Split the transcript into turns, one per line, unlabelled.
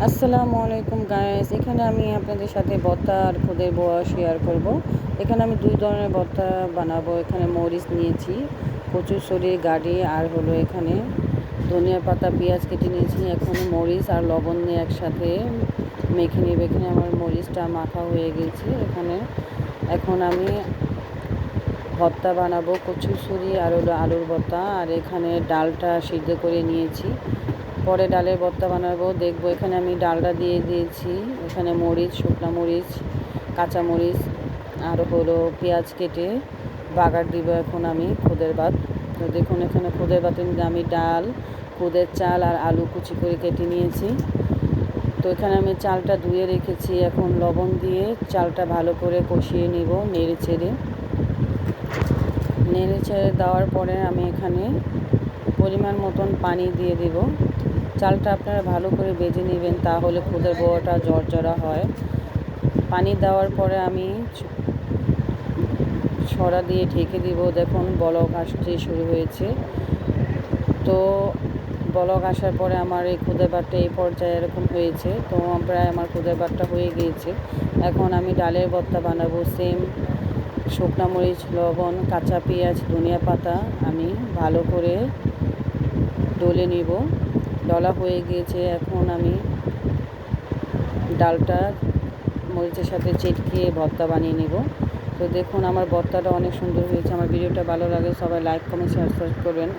আসসালামু আলাইকুম গাইস এখানে আমি আপনাদের সাথে ভর্তা আর খুদের বোয়া শেয়ার করব। এখানে আমি দুই ধরনের ভর্তা বানাবো। এখানে মরিচ নিয়েছি, কচুর শরীর গাড়ি, আর হলো এখানে ধনিয়া পাতা, পেঁয়াজ কেটে নিয়েছি। এখন মরিচ আর লবণ নিয়ে একসাথে মেখে নেবে। এখানে আমার মরিচটা মাখা হয়ে গেছে। এখানে এখন আমি ভর্তা বানাবো কচুরশুরি আর হলো আলুর ভর্তা আর এখানে ডালটা সিদ্ধ করে নিয়েছি। পরে ডালের ভর্তা বানাবো। দেখব এখানে আমি ডালটা দিয়ে দিয়েছি। এখানে মরিচ, শুকনো মরিচ, কাঁচা মরিচ, আর হলো পেঁয়াজ কেটে বাগার দিব এখন আমি খুদের ভাত। তো দেখুন এখানে খুদের ভাতের আমি ডাল, খুদের চাল আর আলু কুচি করে কেটে নিয়েছি। তো এখানে আমি চালটা ধুয়ে রেখেছি। এখন লবণ দিয়ে চালটা ভালো করে কষিয়ে নিব নেড়ে ছেড়ে নেড়ে ছেড়ে দেওয়ার পরে আমি এখানে পরিমাণ মতন পানি দিয়ে দেব। চালটা আপনারা ভালো করে বেজে নেবেন তাহলে খুদের বোয়াটা জর্জরা হয়। পানি দেওয়ার পরে আমি ছড়া দিয়ে ঢেকে দিব। দেখুন, বলক আসতে শুরু হয়েছে। তো বলক আসার পরে আমার এই খুদের বাটটা এই পর্যায়ে এরকম হয়েছে। তো প্রায় আমার খুদের বাটটা হয়ে গিয়েছে। এখন আমি ডালের ভর্তা বানাবো। সেম শুকনা মরিচ, লবণ, কাঁচা পেঁয়াজ, ধনিয়া পাতা আমি ভালো করে ডলে নিব। ডলা হয়ে গিয়েছে। এখন আমি ডালটা মরিচের সাথে চেটকে ভর্তা বানিয়ে নেব। তো দেখুন, আমার ভর্তাটা অনেক সুন্দর হয়েছে। আমার ভিডিওটা ভালো লাগে, সবাই লাইক কমেন্ট শেয়ার করবেন।